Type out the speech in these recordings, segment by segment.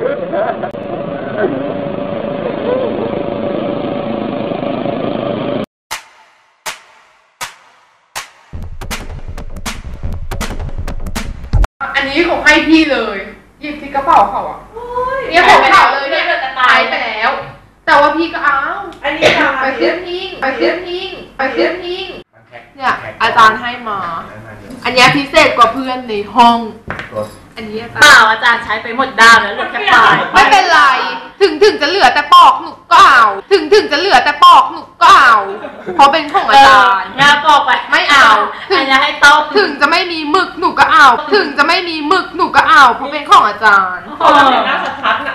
อันนี้ของให้พี่เลยหยิบที่กระเป๋าเขาอะเนี่ยของเขาเลยเนี่ยจะใช้ตายไปแล้ว แต่ว่าพี่ก็เอาอันนี้ตาไปยขึ้นทิ้งไปขึ้นทิ้งไปขึ้นทิ้งมันแท็กเนี่ยอาจารย์ให้มา อันเนี้ยพิเศษกว่าเพื่อนในห้องตัว อันนี้อาจารเปล่าย์อาจารย์ใช้ไปหมดด้ามแล้วเหลือแค่ปลายไม่เป็นไร ถึงถึงจะเหลือแต่ปอกหนูก็เอาถึงถึงจะเหลือแต่ปอกหนูก็เอาเพราะเป็นของอาจารย์ งาบอกไปไม่เอา อันนี้ให้ต้มถึงจะไม่มีหมึกหนูก็เอา ถึงจะไม่มีหมึกหนูก็เอาเพราะเป็นของอาจารย์เออน่าสะทัดนะ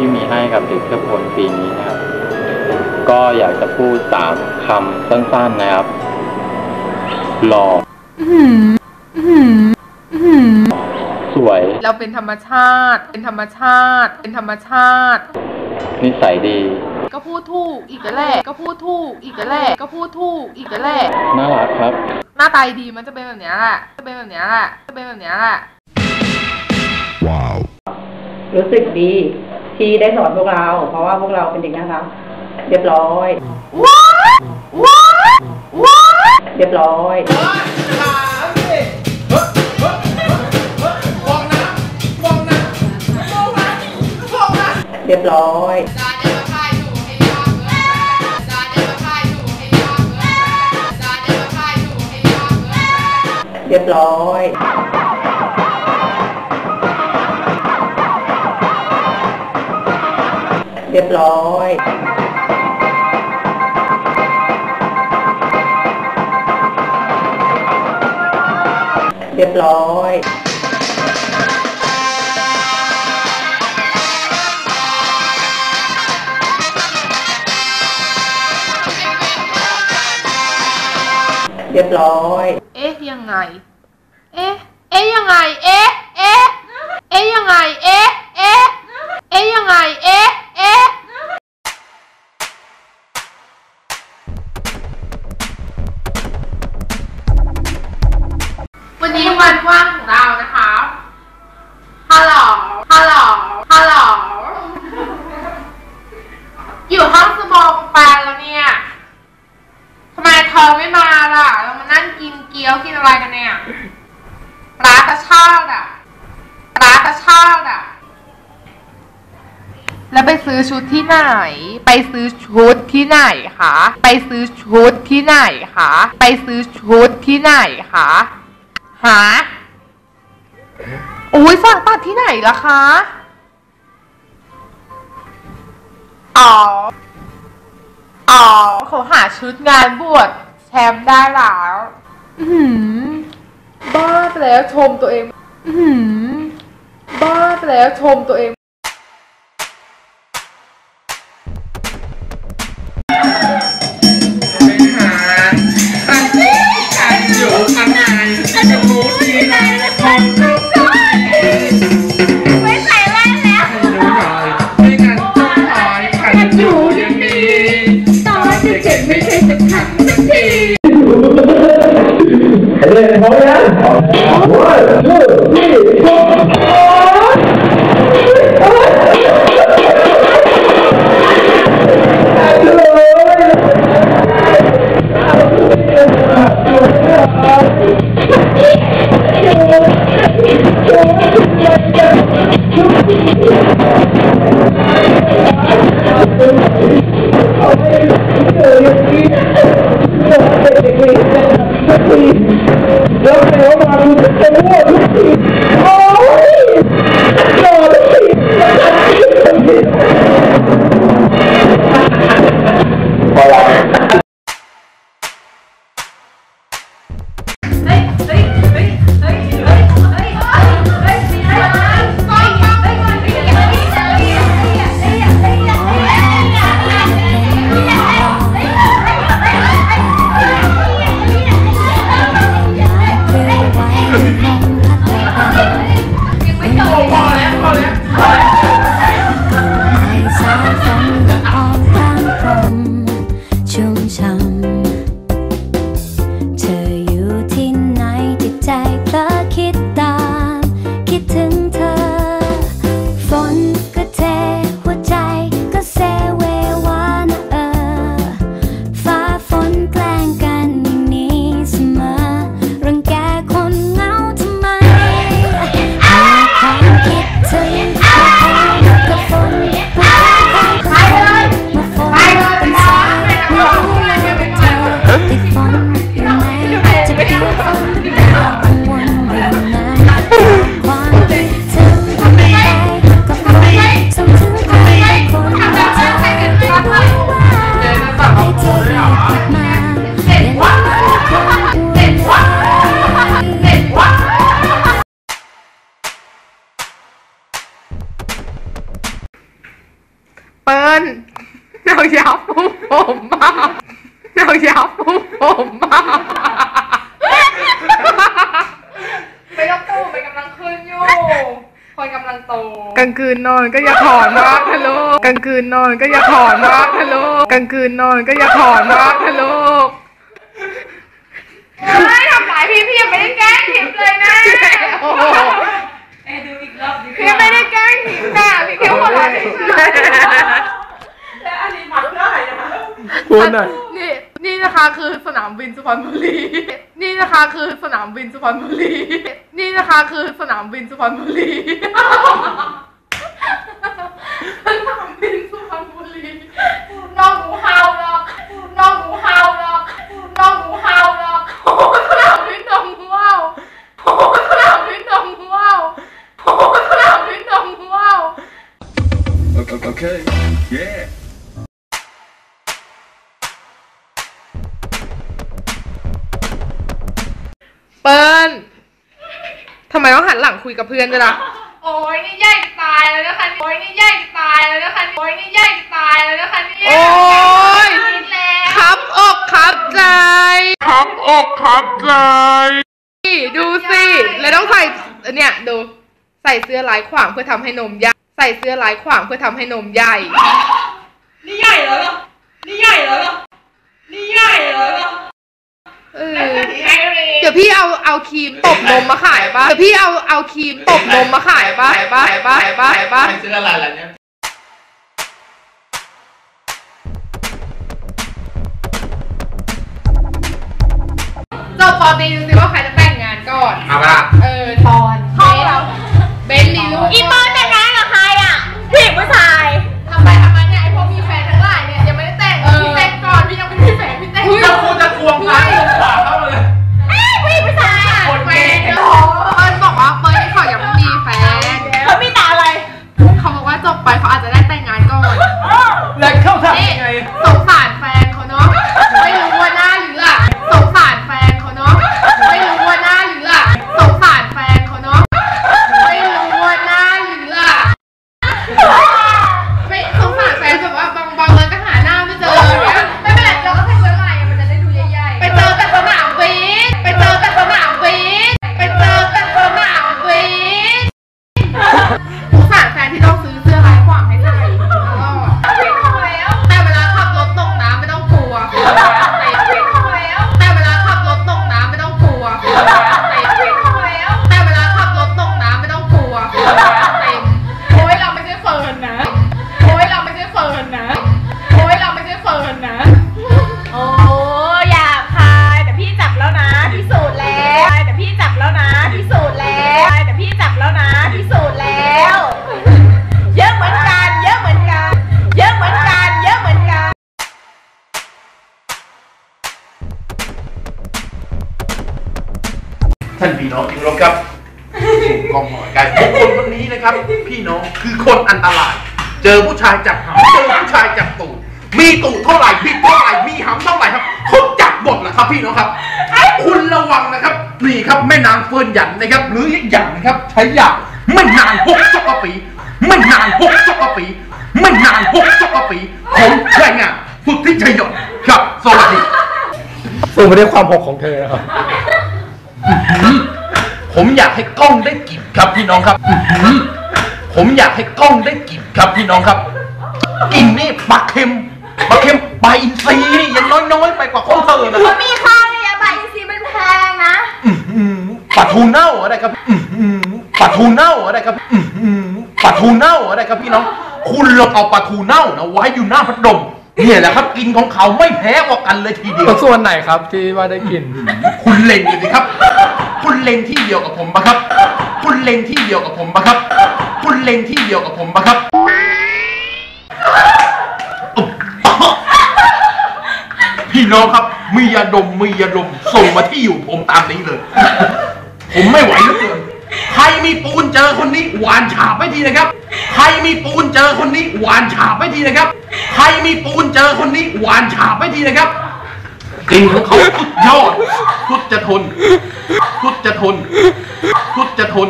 ที่มีให้กับเด็กเพื่อพลปีนี้นะครับ ก็อยากจะพูดสามคำสั้นๆนะครับ หล่อสวย เราเป็นธรรมชาติ เป็นธรรมชาติ เป็นธรรมชาติ นิสัยดี ก็พูดถูกอีกแล้วแหละก็พูดถูกอีกแล้วแหละก็พูดถูกอีกแล้วแหละน่ารักครับ หน้าตาดีมันจะเป็นแบบเนี้ยแหละ จะเป็นแบบเนี้ยแหละ จะเป็นแบบเนี้ยแหละรู้สึกดี ที่ได้สอนพวกเรา เพราะว่าพวกเราเป็นเด็กน่ารักเรียบร้อยว้าว้าว้าเรียบร้อยเรียบร้อยเรียบร้อย เรียบร้อยเรียบร้อยเรียบร้อย เอ๊ะ ยังไง วันนี้วันว่างของเรานะคะ ฮัลโหล ฮัลโหล ฮัลโหล อยู่ห้องสมองปลแล้วเนี่ยทำไมเธอไม่มาล่ะ เรามานั่งกินเกี๊ยวกินอะไรกันเนี่ยร้านตะชาติอะร้านตะชาติอะ แล้วไปซื้อชุดที่ไหน ไปซื้อชุดที่ไหนคะ ไปซื้อชุดที่ไหนคะ ไปซื้อชุดที่ไหนคะ หาโอ้ยสั่งตัดที่ไหนล่ะคะ อ๋อ อ๋อเขาหาชุดงานบวชแชมป์ได้แล้วอืมบ้าไปแล้วชมตัวเอง อืมบ้าไปแล้วชมตัวเอง ยาวยาวปุ้มผมมากยาวยาวปุ้มผมมากไม่ต้องปูมันกำลังขึ้นอยู่คนกำลังโตกลางคืนนอนก็อย่าถอนมากทะลุกลางคืนนอนก็อย่าถอนมากทะลุกลางคืนนอนก็อย่าถอนมากทะลุไม่ทำร้ายพี่พี่ยังไม่ได้แกล้งทิพย์เลยนะโอ้ พี่ไม่ได้แกล้งทิพย์นะพี่แค่หัวเราะเฉยแล้วอันนี้มัดได้นะคะพูดหน่อยๆนี่นี่นะคะคือสนามบินสุพรรณบุรี นี่นะคะคือสนามบินสุพรรณบุรี นี่นะคะคือสนามบินสุพรรณบุรี สนามบินสุพรรณบุรีน้องหมูเห่าหรอกน้องหมูเห่าหรอกน้องหมูเห่าหรอกโอ้สนามบินน้องหมูเห่าโอ้สนามบินน้องหมูเห่าโอ้สนามบินน้องหมูเห่า Okay. Yeah. เปิ้ลทำไมต้องหันหลังคุยกับเพื่อนด้วยล่ะ โอ้ยนี่ใหญ่จะตายแล้วนะคะโอ้ยนี่ใหญ่จะตายแล้วนะคะโอ้ยนี่ใหญ่จะตายแล้วนะคะเนี่ยโอ้ยคิดแล้วครับอกครับใจครับอกครับใจ ดูสิ แล้วต้องใส่เนี่ยดู ใส่เสื้อลายขวางเพื่อทำให้นมใหญ่ ใส่เสื้อลายขวางเพื่อทำให้นมใหญ่ นี่ใหญ่แล้วเหรอนี่ใหญ่แล้วเหรอนี่ใหญ่แล้วเหรอเออ เดี๋ยวพี่เอาเอาครีมตบนมมาขายป่ะ เดี๋ยวพี่เอาเอาครีมตบนมมาขายป่ะขายป่ะขายป่ะขายป่ะขายป่ะซื้ออะไรล่ะเนี่ยจบปอตีดูสิว่าใครจะแต่งงานก่อน เอาปะเออ รพครับกองหอยกันบุคคลคนนี้นะครับ พี่น้องคือคนอันตราย เจอผู้ชายจับหำเจอผู้ชายจับตูดมีตูดเท่าไหร่บิดเท่าไหร่มีหำเท่าไหร่ครับเขาจับหมดนะครับ พี่น้องครับคุณระวังนะครับนี่ครับแม่นางเฟิร์นหยันนะครับ หรืออีกอย่างนะครับใช้ยาไม่นานหกสกปีไม่นานหกสกปีไม่นานหกสกปีผมรายงานสุดที่ชัยยนต์ครับสวัสดีสูงไปด้วยความหกของเธอนะครับ ผมอยากให้กล้องได้กลิ่นครับพี่น้องครับอื้อหือผมอยากให้กล้องได้กลิ่นครับพี่น้องครับกลิ่นนี่ปลาเค็มปลาเค็มปลาอินทรีนี่ยังน้อยๆไปกว่าของเธอนะครับมีข้าวเนี่ยใบซีมันแพงนะ อื้อหือปลาทูเน่าอะไรครับอื้อหือปลาทูเน่าอะไรครับอื้อหือปลาทูเน่าอะไรครับพี่น้อง คุณลองเอาปลาทูเน่านะไว้อยู่หน้าพัดลมเนี่ยแหละครับกินของเขาไม่แพ้กว่ากันเลยทีเดียว ส่วนไหนครับที่ว่าได้กลิ่น คุณเล็งอยู่สิครับ คุณเล็งที่เดียวกับผมปะครับ คุณเล็งที่เดียวกับผมปะครับ คุณเล็งที่เดียวกับผมปะครับพี่น้องครับ มียาดม มียาดม ส่งมาที่อยู่ผมตามนี้เลย ผมไม่ไหวเหลือเกิน ใครมีปูนเจอคนนี้หวานฉาบไปทีนะครับ ใครมีปูนเจอคนนี้หวานฉาบไม่ทีนะครับ ใครมีปูนเจอคนนี้หวานฉาบไม่ทีนะครับกลิ่นของเขาสุดยอดสุดจะทนสุดจะทนสุดจะทน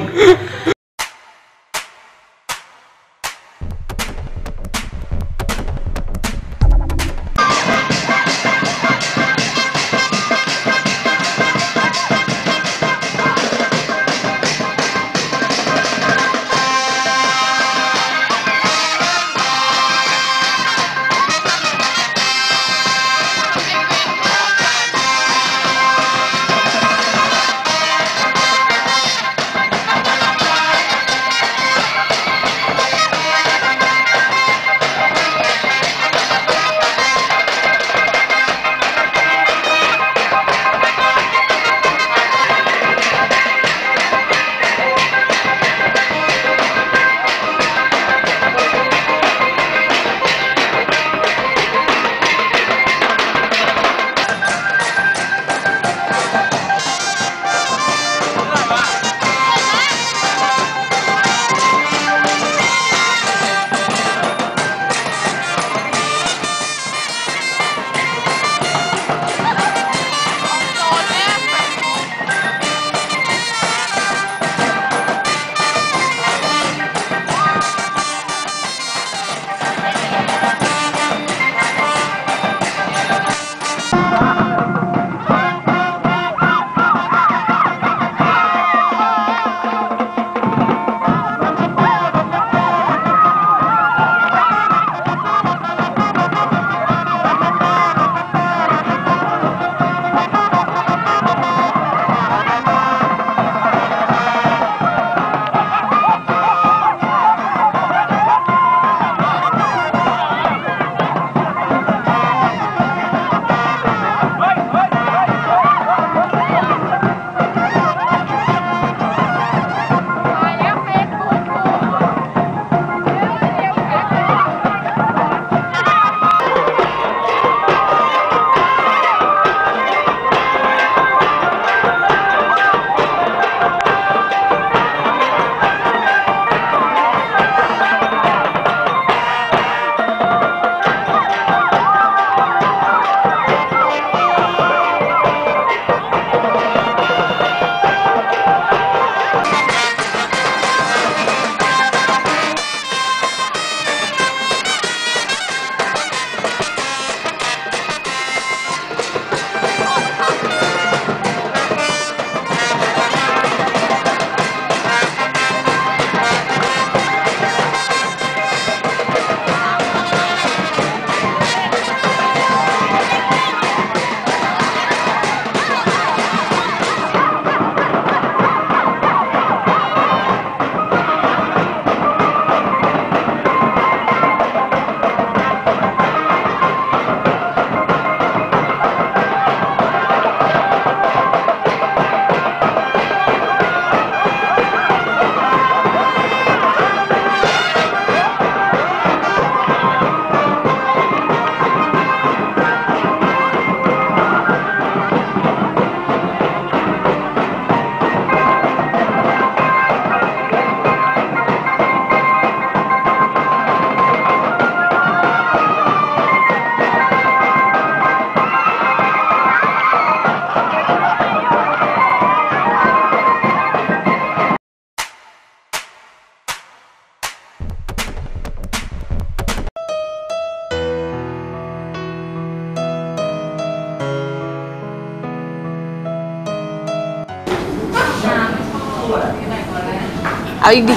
เอาอีกดิ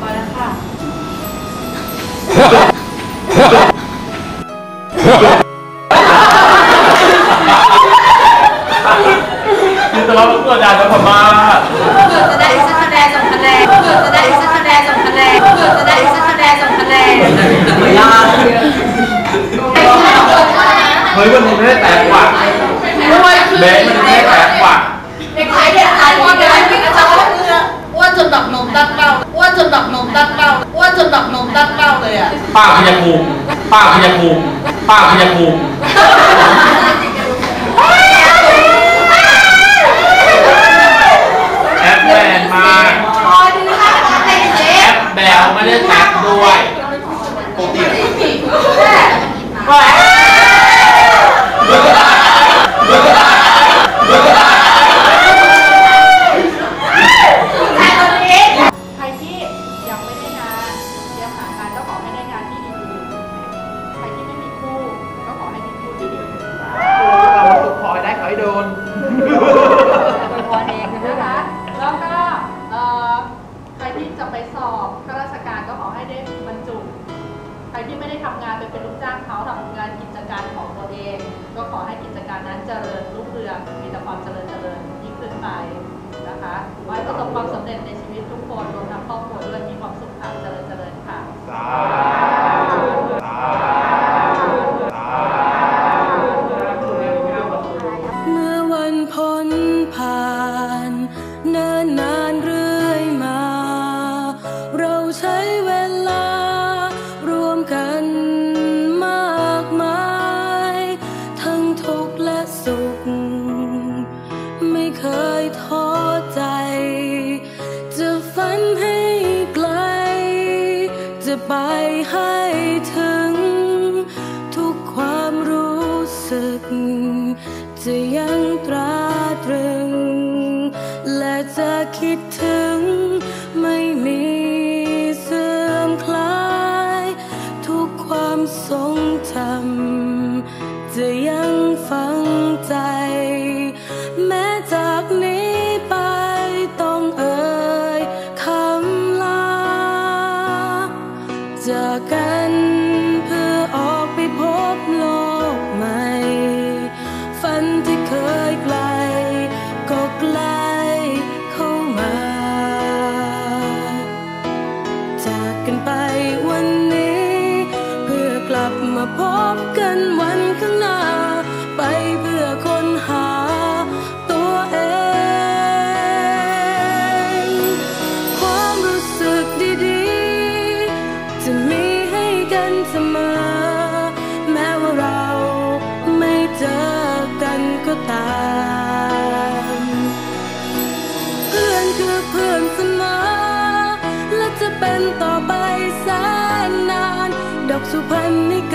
พอแล้วค่ะคือตลอดตัวดาจะพม่า ยาภูมิป้าพยาภูมิป้าพยาภูมิแอปแบนมาแอปแบลไม่ได้แท็กด้วยปกติก็แอป จะยังตราตรึง และจะคิด กันไปวันนี้ เพื่อกลับมาพบกันวันข้างหน้า ไปเพื่อค้นหาตัวเอง ความรู้สึกดีๆ จะมีให้กันเสมอ แม้ว่าเราไม่เจอกันก็ตามเพื่อนคือเพื่อนเสมอและจะเป็นต่อ วั你